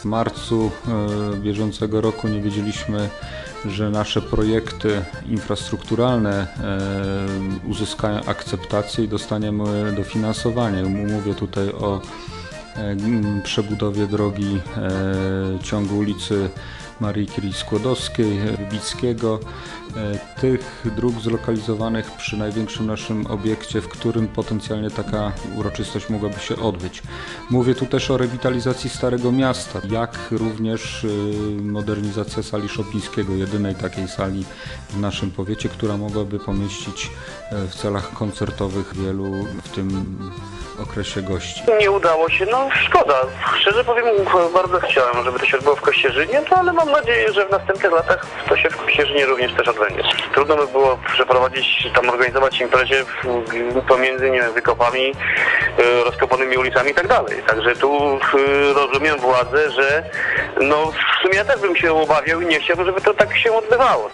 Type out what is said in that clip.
W marcu e, bieżącego roku nie wiedzieliśmy, że nasze projekty infrastrukturalne e, uzyskają akceptację i dostaniemy dofinansowanie. Mówię tutaj o e, przebudowie drogi ciągu ulicy Marii Curie Skłodowskiej, Wybickiego, tych dróg zlokalizowanych przy największym naszym obiekcie, w którym potencjalnie taka uroczystość mogłaby się odbyć. Mówię tu też o rewitalizacji Starego Miasta, jak również y, modernizacja sali Szopińskiego, jedynej takiej sali w naszym powiecie, która mogłaby pomieścić e, w celach koncertowych wielu w tym okresie gości. Nie udało się, no szkoda. Szczerze powiem, bardzo chciałem, żeby to się odbyło w Kościerzynie, no ale mam nadzieję, że w następnych latach to się w Kościerzynie również też Trudno by było przeprowadzić, tam organizować imprezie pomiędzy, nie wiem, wykopami, y, rozkopanymi ulicami i tak dalej. Także tu y, rozumiem władzę, że no w sumie ja też bym się obawiał i nie chciałbym, żeby to tak się odbywało.